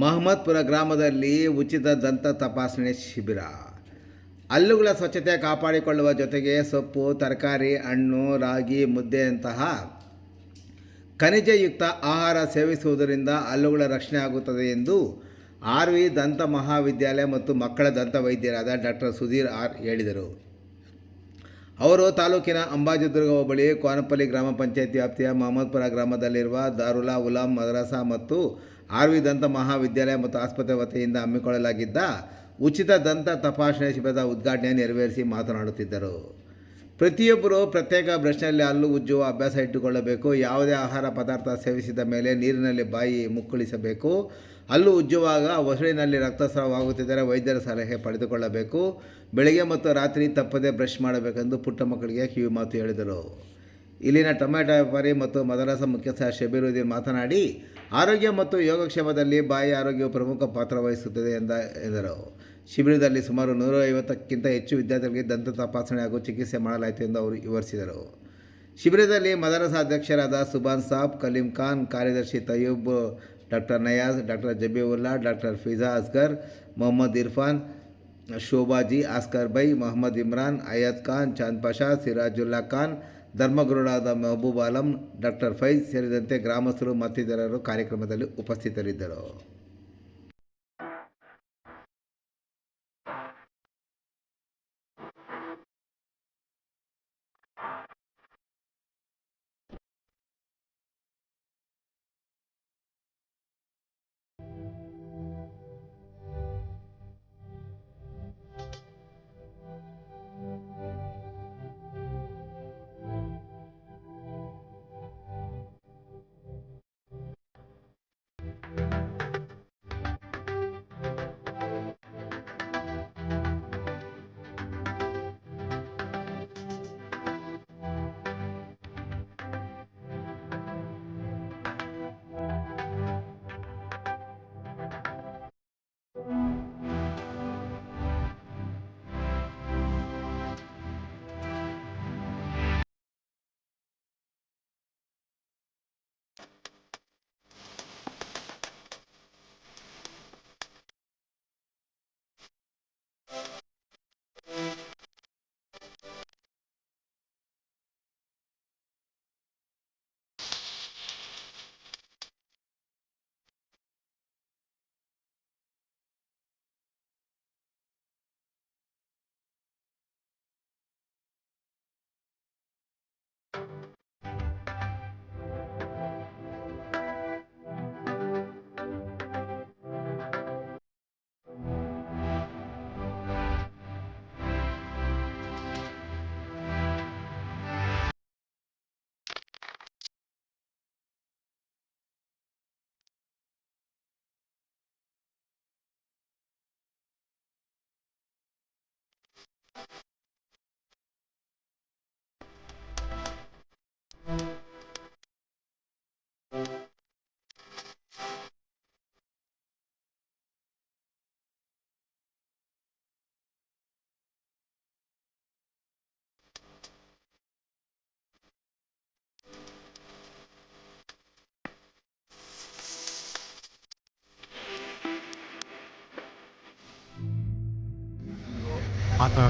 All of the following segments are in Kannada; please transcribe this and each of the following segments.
ಮಹಮ್ಮದ್ಪುರ ಗ್ರಾಮದಲ್ಲಿ ಉಚಿತ ದಂತ ತಪಾಸಣೆ ಶಿಬಿರ. ಹಲ್ಲುಗಳ ಸ್ವಚ್ಛತೆ ಕಾಪಾಡಿಕೊಳ್ಳುವ ಜೊತೆಗೆ ಸೊಪ್ಪು, ತರಕಾರಿ, ಹಣ್ಣು, ರಾಗಿ, ಮುದ್ದೆಯಂತಹ ಖನಿಜಯುಕ್ತ ಆಹಾರ ಸೇವಿಸುವುದರಿಂದ ಹಲ್ಲುಗಳ ರಕ್ಷಣೆ ಆಗುತ್ತದೆ ಎಂದು ಆರ್ ವಿ ದಂತ ಮಹಾವಿದ್ಯಾಲಯ ಮತ್ತು ಮಕ್ಕಳ ದಂತ ವೈದ್ಯರಾದ ಡಾಕ್ಟರ್ ಸುಧೀರ್ ಆರ್ ಹೇಳಿದರು. ಅವರು ತಾಲೂಕಿನ ಅಂಬಾಜಿದುರ್ಗ ಹೋಬಳಿ, ಕೋನಪಲ್ಲಿ ಗ್ರಾಮ ಪಂಚಾಯತ್ ವ್ಯಾಪ್ತಿಯ ಮಹಮ್ಮದ್ಪುರ ಗ್ರಾಮದಲ್ಲಿರುವ ದಾರುಲಾ ಉಲಾಂ ಮದ್ರಾಸಾ ಮತ್ತು ಆರ್ ವಿ ದಂತ ಮಹಾವಿದ್ಯಾಲಯ ಮತ್ತು ಆಸ್ಪತ್ರೆ ವತಿಯಿಂದ ಹಮ್ಮಿಕೊಳ್ಳಲಾಗಿದ್ದ ಉಚಿತ ದಂತ ತಪಾಸಣೆ ಶಿಬಿರದ ಉದ್ಘಾಟನೆ ನೆರವೇರಿಸಿ ಮಾತನಾಡುತ್ತಿದ್ದರು. ಪ್ರತಿಯೊಬ್ಬರು ಪ್ರತ್ಯೇಕ ಬ್ರಷ್ನಲ್ಲಿ ಹಲ್ಲು, ಉಜ್ಜುವ ಅಭ್ಯಾಸ ಇಟ್ಟುಕೊಳ್ಳಬೇಕು. ಯಾವುದೇ ಆಹಾರ ಪದಾರ್ಥ ಸೇವಿಸಿದ ಮೇಲೆ ನೀರಿನಲ್ಲಿ ಬಾಯಿ ಮುಕ್ಕುಳಿಸಬೇಕು. ಹಲ್ಲು ಉಜ್ಜುವಾಗ ಹೊಸಳಿನಲ್ಲಿ ರಕ್ತಸ್ರಾವವಾಗುತ್ತಿದ್ದರೆ ವೈದ್ಯರ ಸಲಹೆ ಪಡೆದುಕೊಳ್ಳಬೇಕು. ಬೆಳಗ್ಗೆ ಮತ್ತು ರಾತ್ರಿ ತಪ್ಪದೇ ಬ್ರಷ್ ಮಾಡಬೇಕೆಂದು ಪುಟ್ಟ ಮಕ್ಕಳಿಗೆ ಕಿವಿ ಮಾತು ಹೇಳಿದರು. ಇಲ್ಲಿನ ಟೊಮ್ಯಾಟೊ ವ್ಯಾಪಾರಿ ಮತ್ತು ಮದರಸ ಮುಖ್ಯಸ್ಥ ಶಬೀರುದ್ದೀನ್ ಮಾತನಾಡಿ, ಆರೋಗ್ಯ ಮತ್ತು ಯೋಗಕ್ಷೇಮದಲ್ಲಿ ಬಾಯಿ ಆರೋಗ್ಯವು ಪ್ರಮುಖ ಪಾತ್ರ ವಹಿಸುತ್ತದೆ ಎಂದ, ಎಂದರು. ಶಿಬಿರದಲ್ಲಿ ಸುಮಾರು ನೂರ ಐವತ್ತಕ್ಕಿಂತ ಹೆಚ್ಚು ವಿದ್ಯಾರ್ಥಿಗಳಿಗೆ ದಂತ ತಪಾಸಣೆ ಹಾಗೂ ಚಿಕಿತ್ಸೆ ಮಾಡಲಾಯಿತು ಎಂದು ಅವರು ವಿವರಿಸಿದರು. ಶಿಬಿರದಲ್ಲಿ ಮದರಸ ಅಧ್ಯಕ್ಷರಾದ ಸುಬಾನ್ ಸಾಬ್, ಕಲೀಂ ಖಾನ್, ಕಾರ್ಯದರ್ಶಿ Tayyub doctor Nayaz, doctor Zabiulla doctor Fiza Asgar, Mohammed Irfan, Shobhaji Askar Bai, Mohammed Imran Ayad Khan, Chand Pasha, Sirajulla Khan, ಧರ್ಮಗುರುಡಾದ Mehboob Alam, doctor Faiz ಸೇರಿದಂತೆ ಗ್ರಾಮಸ್ಥರು ಮತ್ತಿತರರು ಕಾರ್ಯಕ್ರಮದಲ್ಲಿ ಉಪಸ್ಥಿತರಿದ್ದರು.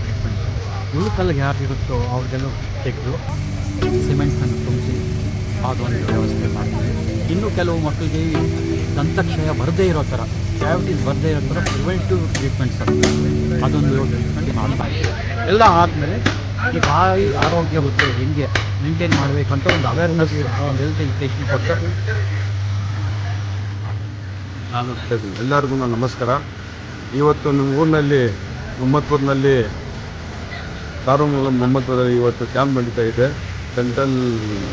ಟ್ರೀಟ್ಮೆಂಟ್ ಯಾರು ಯಾರಿರುತ್ತೋ ಅವ್ರಿಗೆಲ್ಲ ತೆಗೆದು ಸಿಮೆಂಟನ್ನು ತುಂಬಿಸಿ ಅದೊಂದು ವ್ಯವಸ್ಥೆ ಮಾಡ್ತೀವಿ ಇನ್ನು ಕೆಲವು ಮಕ್ಕಳಿಗೆ ದಂತಕ್ಷಯ ಬರದೇ ಇರೋ ಥರ ಕ್ಯಾವಿಟೀಸ್ ಬರದೇ ಇರೋ ಥರ ಪ್ರಿವೆಂಟಿವ್ ಟ್ರೀಟ್ಮೆಂಟ್ಸ್ ಅದೊಂದು ಟ್ರೀಟ್ಮೆಂಟ್ ಮಾಡ್ತಾರೆ. ಎಲ್ಲ ಆದಮೇಲೆ ಈ ಬಾಯಿ ಆರೋಗ್ಯ ಬಗ್ಗೆ ಹೆಂಗೆ ಮೇಂಟೈನ್ ಮಾಡಬೇಕಂತ ಒಂದು ಅವೇರ್ನೆಸ್ ಒಂದು ಹೆಲ್ತ್ ಎಜುಕೇಷನ್ ಕೊಟ್ಟು. ಎಲ್ಲರಿಗೂ ನಮಸ್ಕಾರ. ಇವತ್ತು ನಮ್ಮ ಊರಿನಲ್ಲಿ ಮೊಹಮ್ಮದ್ಪುರ್ನಲ್ಲಿ ಕಾರೂಮಲ ಮೊಹಮ್ಮದ್ಪುರದಲ್ಲಿ ಇವತ್ತು ಕ್ಯಾಂಪ್ ನಡೀತಾ ಇದೆ. ಸೆಂಟ್ರಲ್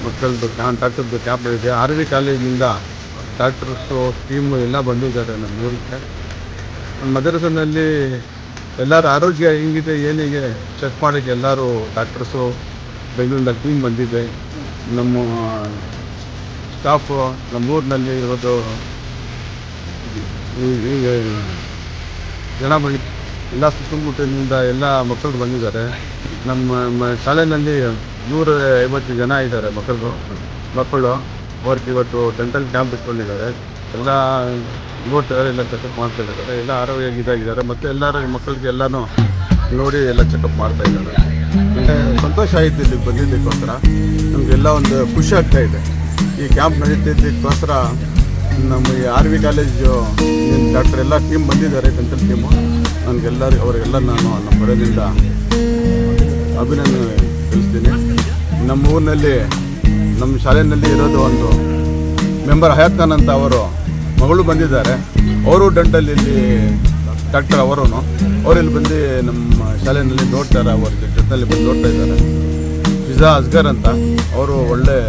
ಮಕ್ಕಳದ್ದು ಕ್ಯಾಂಪ್ ಡಾಕ್ಟರ್ದು ಕ್ಯಾಂಪ್ ನಡೀತಿದೆ. ಆರ್ ವಿ ಕಾಲೇಜಿನಿಂದ ಡಾಕ್ಟರ್ಸು ಟೀಮು ಎಲ್ಲ ಬಂದಿದ್ದಾರೆ ನಮ್ಮ ಊರಿಗೆ. ಮದ್ರಸನಲ್ಲಿ ಎಲ್ಲರ ಆರೋಗ್ಯ ಹೆಂಗಿದೆ ಏನಿಗೆ ಚೆಕ್ ಮಾಡೋಕ್ಕೆ ಎಲ್ಲರೂ ಡಾಕ್ಟರ್ಸು ಬೆಂಗಳೂರಿಂದ ಟೀಮ್ ಬಂದಿದೆ. ನಮ್ಮ ಸ್ಟಾಫು ನಮ್ಮ ಊರಿನಲ್ಲಿ ಇರೋದು ಈಗ ಜನ ಎಲ್ಲ ಸುತ್ತಮುತ್ತಲಿನಿಂದ ಎಲ್ಲ ಮಕ್ಕಳು ಬಂದಿದ್ದಾರೆ. ನಮ್ಮ ಶಾಲೆಯಲ್ಲಿ ನೂರ ಐವತ್ತು ಜನ ಇದ್ದಾರೆ ಮಕ್ಕಳು ಮಕ್ಕಳು. ಅವ್ರಿಗೆ ಇವತ್ತು ಡೆಂಟಲ್ ಕ್ಯಾಂಪ್ ಇಟ್ಕೊಂಡಿದ್ದಾರೆ. ಎಲ್ಲ ನೋಡ್ತಾರೆ ಎಲ್ಲ ಚೆಕಪ್ ಮಾಡ್ತಾ ಇದ್ದಾರೆ. ಎಲ್ಲ ಆರೋಗ್ಯ ಇದಾಗಿದ್ದಾರೆ ಮತ್ತು ಎಲ್ಲರ ಮಕ್ಕಳಿಗೆ ಎಲ್ಲನೂ ನೋಡಿ ಎಲ್ಲ ಚೆಕಪ್ ಮಾಡ್ತಾ ಇದ್ದಾರೆ. ಸಂತೋಷ ಆಯಿತು ಇಲ್ಲಿ ಬಂದಿದ್ದಕ್ಕೋಸ್ಕರ. ನಮಗೆಲ್ಲ ಒಂದು ಖುಷಿ ಆಗ್ತಾ ಇದೆ. ಈ ಕ್ಯಾಂಪ್ ನಡೀತಿದ್ದಕ್ಕೋಸ್ಕರ ನಮ್ಮ ಆರ್ ವಿ ಕಾಲೇಜು ಡಾಕ್ಟರ್ ಎಲ್ಲ ಟೀಮ್ ಬಂದಿದ್ದಾರೆ ಡೆಂಟಲ್ ಟೀಮು ನನಗೆಲ್ಲರೂ ಅವರಿಗೆಲ್ಲ ನಾನು ನಮ್ಮ ಮರದಿಂದ ಅಭಿನಂದನೆ ತಿಳಿಸ್ತೀನಿ. ನಮ್ಮ ಊರಿನಲ್ಲಿ, ನಮ್ಮ ಶಾಲೆಯಲ್ಲಿ ಇರೋದು ಒಂದು ಮೆಂಬರ್ ಹಯಾತ್ ಅಂತ ಅವರು ಮಗಳು ಬಂದಿದ್ದಾರೆ. ಅವರು ಡಂಟಲ್ಲಿ ಇಲ್ಲಿ ಡಾಕ್ಟರ್ ಅವರು ಅವರು ಇಲ್ಲಿ ಬಂದು ನಮ್ಮ ಶಾಲೆಯಲ್ಲಿ ನೋಡ್ತಾರೆ, ಅವ್ರ ಜೊತೆಯಲ್ಲಿ ಬಂದು ನೋಡ್ತಾ ಇದ್ದಾರೆ. ಫಿಜಾ ಅಸ್ಗರ್ ಅಂತ, ಅವರು ಒಳ್ಳೆ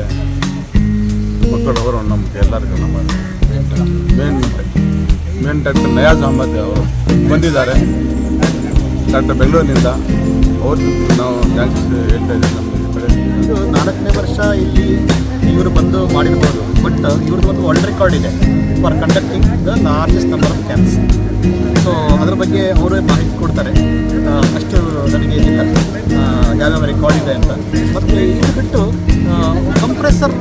ಮಕ್ಕಳು, ಅವರು ನಮ್ಗೆ ಎಲ್ಲರಿಗೂ ನಮ್ಮ main main doctor Nayaz Ahmed ಅವರು ಬಂದಿದ್ದಾರೆ. ಡಾಕ್ಟರ್ ಬೆಂಗಳೂರಿನಿಂದ. ಅವರು ನಾವು ಥ್ಯಾಂಕ್ಸ್ ಹೇಳ್ತಾ ಇದ್ದೀವಿ ಇದು ನಾಲ್ಕನೇ ವರ್ಷ ಇಲ್ಲಿ ಇವರು ಬಂದು ಮಾಡಿರ್ಬೋದು. ಬಟ್ ಇವ್ರದ್ದು ಒಂದು ವರ್ಲ್ಡ್ ರೆಕಾರ್ಡ್ ಇದೆ. For conducting the largest number of camps so ಅದ್ರ ಬಗ್ಗೆ ಅವರೇ ಮಾಹಿತಿ ಕೊಡ್ತಾರೆ. ಅಷ್ಟು ನನಗೆ ಏನಿಲ್ಲ. ಯಾವ್ಯಾವ ರೆಕಾರ್ಡ್ ಇದೆ ಅಂತ. ಮತ್ತು ಇದು ಬಿಟ್ಟು ಕಂಪ್ರೆಸರ್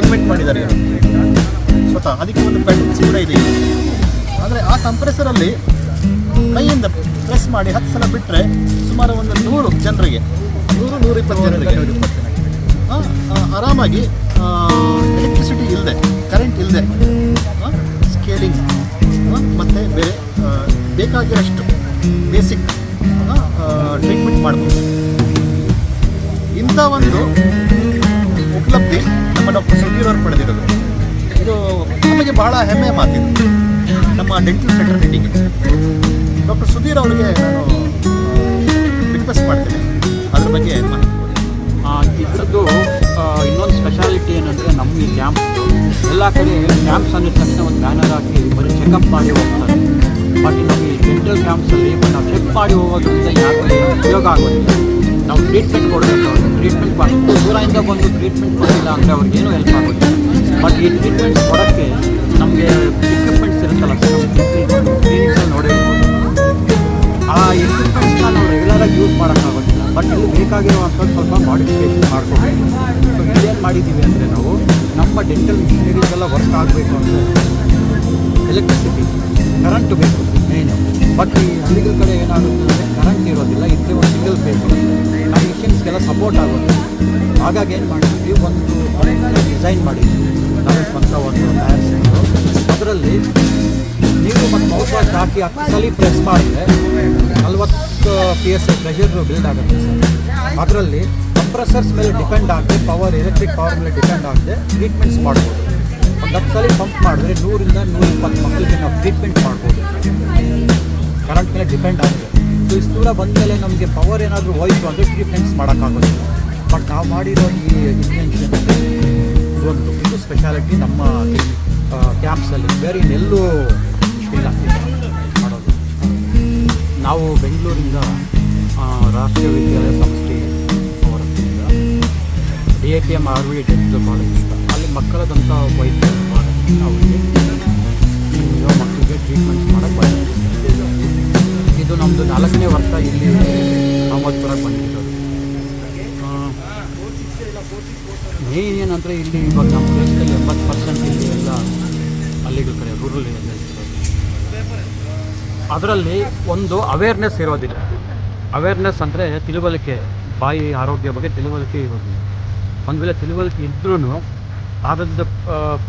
ಇನ್ವೆಂಟ್ ಮಾಡಿದ್ದಾರೆ ಸ್ವತಃ ಅದಕ್ಕೆ ಒಂದು ಪೆಂಡೆನ್ಸ್ ಕೂಡ ಇದೆ. ಆದರೆ ಆ ಕಂಪ್ರೆಸರಲ್ಲಿ ಕೈಯಿಂದ ಪ್ರೆಸ್ ಮಾಡಿ ಹತ್ತು ಸಲ ಬಿಟ್ಟರೆ ಸುಮಾರು ಒಂದು ನೂರು ಜನರಿಗೆ, ನೂರು, ನೂರಿಪ್ಪತ್ತು ಜನರಿಗೆ ಆರಾಮಾಗಿ ಎಲೆಕ್ಟ್ರಿಸಿಟಿ ಇಲ್ಲದೆ ಕರೆಂಟ್ ಇಲ್ಲದೆ ಸ್ಕೇಲಿಂಗ್ ಮತ್ತು ಬೇರೆ ಬೇಕಾಗಿರೋಷ್ಟು ಬೇಸಿಕ್ ಟ್ರೀಟ್ಮೆಂಟ್ ಮಾಡ್ಬೋದು. ಇಂಥ ಒಂದು ಉಪಲಬ್ಧಿ ನಮ್ಮ ಡಾಕ್ಟರ್ ಸುಧೀರ್ ಅವರು ಪಡೆದಿರೋದು. ಇದು ನಮಗೆ ಬಹಳ ಹೆಮ್ಮೆಯ ಮಾತಿದೆ. ನಮ್ಮ ಡೆಂಟಲ್ ಫೆಟರ್ನಿಟಿಗೆ ಡಾಕ್ಟರ್ ಸುಧೀರ್ ಅವರಿಗೆ ನಾನು ರಿಕ್ವೆಸ್ಟ್ ಮಾಡ್ತೇನೆ. ಅದ್ರ ಬಗ್ಗೆ ಮಾಹಿತಿ ಇನ್ನೊಂದು ಸ್ಪೆಷಾಲಿಟಿ ಏನಂದರೆ ನಮ್ಮ ಈ ಕ್ಯಾಂಪ್ ಎಲ್ಲ ಕಡೆ ಕ್ಯಾಂಪ್ಸ್ ಅಂದಿದ ತಕ್ಷಣ ಒಂದು ಬ್ಯಾನರ್ ಹಾಕಿ ಬರೀ ಚೆಕಪ್ ಮಾಡಿ ಹೋಗ್ತಾರೆ. ಬಟ್ ಈ ಡೆಂಟಲ್ ಕ್ಯಾಂಪ್ಸಲ್ಲಿ ನಾವು ಚೆಕ್ ಮಾಡಿ ಹೋಗೋದ್ರಿಂದ ಯಾಕೆ ಉಪಯೋಗ ಆಗೋದಿಲ್ಲ. ನಾವು ಟ್ರೀಟ್ಮೆಂಟ್ ಕೊಡಬೇಕು ಟ್ರೀಟ್ಮೆಂಟ್ ಮಾಡಿ ದೂರದಿಂದ ಬಂದು ಟ್ರೀಟ್ಮೆಂಟ್ ಕೊಡಲಿಲ್ಲ ಅಂದರೆ ಅವ್ರಿಗೇನು ಹೆಲ್ಪ್ ಆಗೋದಿಲ್ಲ. ಬಟ್ ಈ ಟ್ರೀಟ್ಮೆಂಟ್ ಕೊಡೋಕ್ಕೆ ನಮಗೆ ಎಕ್ವಿಪ್ಮೆಂಟ್ಸ್ ಇರುತ್ತಲ್ಲ ಕ್ಲಿನಿಕ್ಸಲ್ಲಿ ನೋಡಿರ್ಬೋದು ಆ ಎಕ್ವಿಪ್ಮೆಂಟ್ಸ್ನ ನಾವು ರೆಗ್ಯುಲರಾಗಿ ಯೂಸ್ ಮಾಡೋಕ್ಕಾಗೋದಿಲ್ಲ. ಬಟ್ ಇಲ್ಲಿ ಬೇಕಾಗಿರುವಂಥದ್ದು ಸ್ವಲ್ಪ ಮಾಡಿಫಿಕೇಶನ್ ಮಾಡ್ಕೋಬೇಕು. ಸೊ ಇಲ್ಲೇನು ಮಾಡಿದ್ದೀವಿ ಅಂದರೆ ನಾವು ನಮ್ಮ ಡೆಂಟಲ್ ಮಿಷನರೀಸ್ ವರ್ಕ್ ಆಗಬೇಕು ಅಂದರೆ ಎಲೆಕ್ಟ್ರಿಸಿಟಿ ಕರೆಂಟ್ ಬೇಕು ಮೇನು ಬಟ್ ಈ ಹಳ್ಳಿಗಳ ಕಡೆ ಏನಾಗುತ್ತೆ ಅಂದರೆ ಕರೆಂಟ್ ಇರೋದಿಲ್ಲ ಇದಕ್ಕೆ ಒಂದು ಸಿಂಗಲ್ ಫೇಸ್ ನಮ್ಮ ಮಿಷಿನ್ಸ್ಗೆಲ್ಲ ಸಪೋರ್ಟ್ ಆಗುತ್ತೆ ಹಾಗಾಗಿ ಏನು ಮಾಡಿದ್ವಿ ಒಂದು ಡಿಸೈನ್ ಮಾಡಿದ್ವಿ ನಾವು ಸ್ವಂತ ಒಂದು ತಯಾರಿಸಿದ್ದು ಅದರಲ್ಲಿ ನೀರು ಮತ್ತು ಮೌಸ್ ವಾಶ್ ಹಾಕಿ ಹತ್ತು ಸಲ ಪ್ರೆಸ್ ಮಾಡಿದ್ರೆ ನಲ್ವತ್ತು ಪಿ ಎಸ್ ಪ್ರೆಷರ್ ಬಿಲ್ಡ್ ಆಗುತ್ತೆ ಸರ್ ಅದರಲ್ಲಿ ಕಂಪ್ರೆಸರ್ಸ್ ಮೇಲೆ ಡಿಪೆಂಡ್ ಆಗದೆ ಪವರ್ ಎಲೆಕ್ಟ್ರಿಕ್ ಪವರ್ ಮೇಲೆ ಡಿಪೆಂಡ್ ಆಗದೆ ಟ್ರೀಟ್ಮೆಂಟ್ಸ್ ಮಾಡ್ಬೋದು. ಒಂದು ಹತ್ತು ಸಲ ಪಂಪ್ ಮಾಡಿದ್ರೆ ನೂರಿಂದ ನೂರ ಇಪ್ಪತ್ತು ಮಕ್ಕಳಿಗೆ ನಾವು ಟ್ರೀಟ್ಮೆಂಟ್ ಮಾಡ್ಬೋದು. ಕರೆಂಟ್ ಮೇಲೆ ಡಿಪೆಂಡ್ ಆಗಿದೆ ಸೊ ಇಷ್ಟು ದೂರ ಬಂದಮೇಲೆ ನಮಗೆ ಪವರ್ ಏನಾದರೂ ಹೋಯ್ತು ಅಂದರೆ ಟ್ರೀಟ್ಮೆಂಟ್ಸ್ ಮಾಡೋಕ್ಕಾಗೋದಿಲ್ಲ. ಬಟ್ ನಾವು ಮಾಡಿರೋ ಈ ಇನ್ವೆನ್ಷನ್ ಸ್ಪೆಷಾಲಿಟಿ ನಮ್ಮ ಕ್ಯಾಂಪ್ಸಲ್ಲಿ ಬೇರೆ ಇನ್ನೆಲ್ಲೂ ಇಲ್ಲ. ಮಾಡೋದು. ನಾವು ಬೆಂಗಳೂರಿಂದ ರಾಷ್ಟ್ರೀಯ ವಿದ್ಯಾಲಯ ಸಂಸ್ಥೆ D A P M R V dental college ಅಲ್ಲಿ ಮಕ್ಕಳದಂಥ ವೈದ್ಯ ಇರೋ ಮಕ್ಕಳಿಗೆ ಟ್ರೀಟ್ಮೆಂಟ್ ಮಾಡೋಕ್ಕೆ ಇದು ನಮ್ಮದು ನಾಲ್ಕನೇ ವರ್ಷ ಇಲ್ಲಿ ಅಹಮದ್ಪುರಕ್ಕೆ ಬಂದಿರೋದು ಮೇನ್ ಏನಂದರೆ ಇಲ್ಲಿ ಇವಾಗ ನಮ್ಮ ದೇಶದಲ್ಲಿ ಎಂಬತ್ತು ಪರ್ಸೆಂಟ್ ಇಲ್ಲಿ ಎಲ್ಲ ಹಳ್ಳಿಗಳ ಕಡೆ ರೂರಲ್ ಅದರಲ್ಲಿ ಒಂದು ಅವೇರ್ನೆಸ್ ಇರೋದಿಲ್ಲ. ಅವೇರ್ನೆಸ್ ಅಂದರೆ ತಿಳುವಳಿಕೆ, ಬಾಯಿ ಆರೋಗ್ಯ ಬಗ್ಗೆ ತಿಳುವಳಿಕೆ ಇರೋದಿಲ್ಲ. ಒಂದು ವೇಳೆ ತಿಳುವಳಿಕೆ ಇದ್ರೂ ಅದರದ್ದು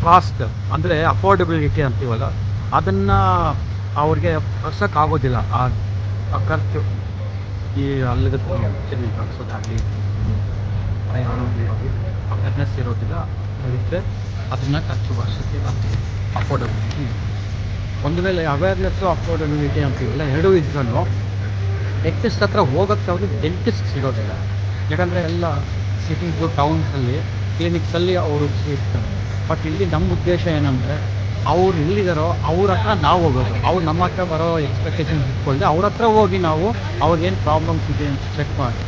ಕಾಸ್ಟ್ ಅಂದರೆ ಅಫೋರ್ಡಬಿಲಿಟಿ ಅಂತೀವಲ್ಲ ಅದನ್ನು ಅವ್ರಿಗೆ ಕಳ್ಸೋಕ್ಕಾಗೋದಿಲ್ಲ ಆ ಖರ್ಚು ಈ ಅಲ್ಲಿಗೆ ಕಳಿಸೋದಾಗಲಿ ಅವೇರ್ನೆಸ್ ಇರೋದಿಲ್ಲ. ಅದನ್ನು ಖರ್ಚು ವರ್ಷಕ್ಕೆ ಅಫೋರ್ಡಬಿಲಿಟಿ ಒಂದು ವೇಳೆ ಅವೇರ್ನೆಸ್ಸು ಅಫೋರ್ಡಬಿಲಿಟಿ ಅಂತೀವಲ್ಲ ಎರಡೂ ಇದ್ರೂ ಡೆಂಟಿಸ್ಟ್ ಹತ್ರ ಹೋಗೋಕ್ಕೆ ಅವ್ರಿಗೆ ಡೆಂಟಿಸ್ಟ್ ಸಿಗೋದಿಲ್ಲ ಯಾಕಂದರೆ ಎಲ್ಲ ಸಿಟೀಸು ಟೌನ್ಸಲ್ಲಿ ಕ್ಲಿನಿಕ್ಸಲ್ಲಿ ಅವರು ಸಿಗ್ತಾರೆ ಬಟ್ ಇಲ್ಲಿ ನಮ್ಮ ಉದ್ದೇಶ ಏನಂದರೆ ಅವ್ರು ಎಲ್ಲಿದ್ದಾರೋ ಅವ್ರ ಹತ್ರ ನಾವು ಹೋಗೋದು. ಅವ್ರು ನಮ್ಮ ಹತ್ರ ಬರೋ ಎಕ್ಸ್ಪೆಕ್ಟೇಷನ್ಸ್ ಇಟ್ಕೊಳ್ಳಿ ಅವ್ರ ಹತ್ರ ಹೋಗಿ ನಾವು ಅವ್ರಿಗೇನು ಪ್ರಾಬ್ಲಮ್ಸ್ ಇದೆ ಅಂತ ಚೆಕ್ ಮಾಡಿ.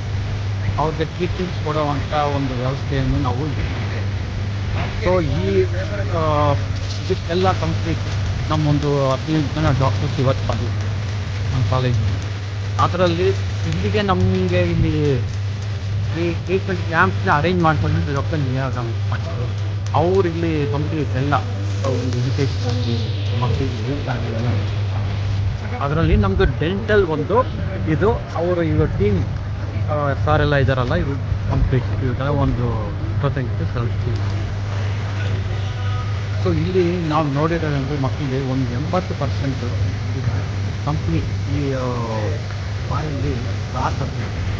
ಅವ್ರಿಗೆ ಟ್ರೀಟ್ಮೆಂಟ್ ಕೊಡುವಂಥ ಒಂದು ವ್ಯವಸ್ಥೆಯನ್ನು ನಾವು ಸೊ ಈ ಇದಕ್ಕೆಲ್ಲ ಕಂಪ್ಲೀಟ್ ನಮ್ಮೊಂದು ಹದಿನೈದು ಜನ ಡಾಕ್ಟರ್ಸ್ ಇವತ್ತು ಬಂದಿದ್ರು ನಮ್ಮ ಕಾಲೇಜಿಗೆ ಅದರಲ್ಲಿ ಇಲ್ಲಿಗೆ ನಮಗೆ ಇಲ್ಲಿ ಈ ಟ್ರೀಟ್ಮೆಂಟ್ ಕ್ಯಾಂಪ್ನ ಅರೇಂಜ್ ಮಾಡ್ಕೊಂಡು ಡಾಕ್ಟರ್ ಮಾಡ್ತಾರೆ ಅವ್ರು ಇಲ್ಲಿ ಕಂಪ್ಲೀಟ್ ಎಲ್ಲ ಒಂದು ಎಜುಕೇಷನ್ ಅದರಲ್ಲಿ ನಮ್ಮದು ಡೆಂಟಲ್ ಒಂದು, ಇದು ಅವರು ಇವ ಟೀಮ್ ಸಾರ್ ಎಲ್ಲ ಇದ್ದಾರಲ್ಲ ಇವರು ಕಂಪ್ಲೀಟ್ ಒಂದು ಇಪ್ಪತ್ತೆಂಟು ಕಳಿಸ್ತೀವಿ ಸೊ ಇಲ್ಲಿ ನಾವು ನೋಡಿರೋದಂದರೆ ಮಕ್ಕಳಿಗೆ ಒಂದು ಎಂಬತ್ತು ಪರ್ಸೆಂಟ್ ಕಂಪ್ನಿ ಈ ಬಾಯಲ್ಲಿ ರಾತ್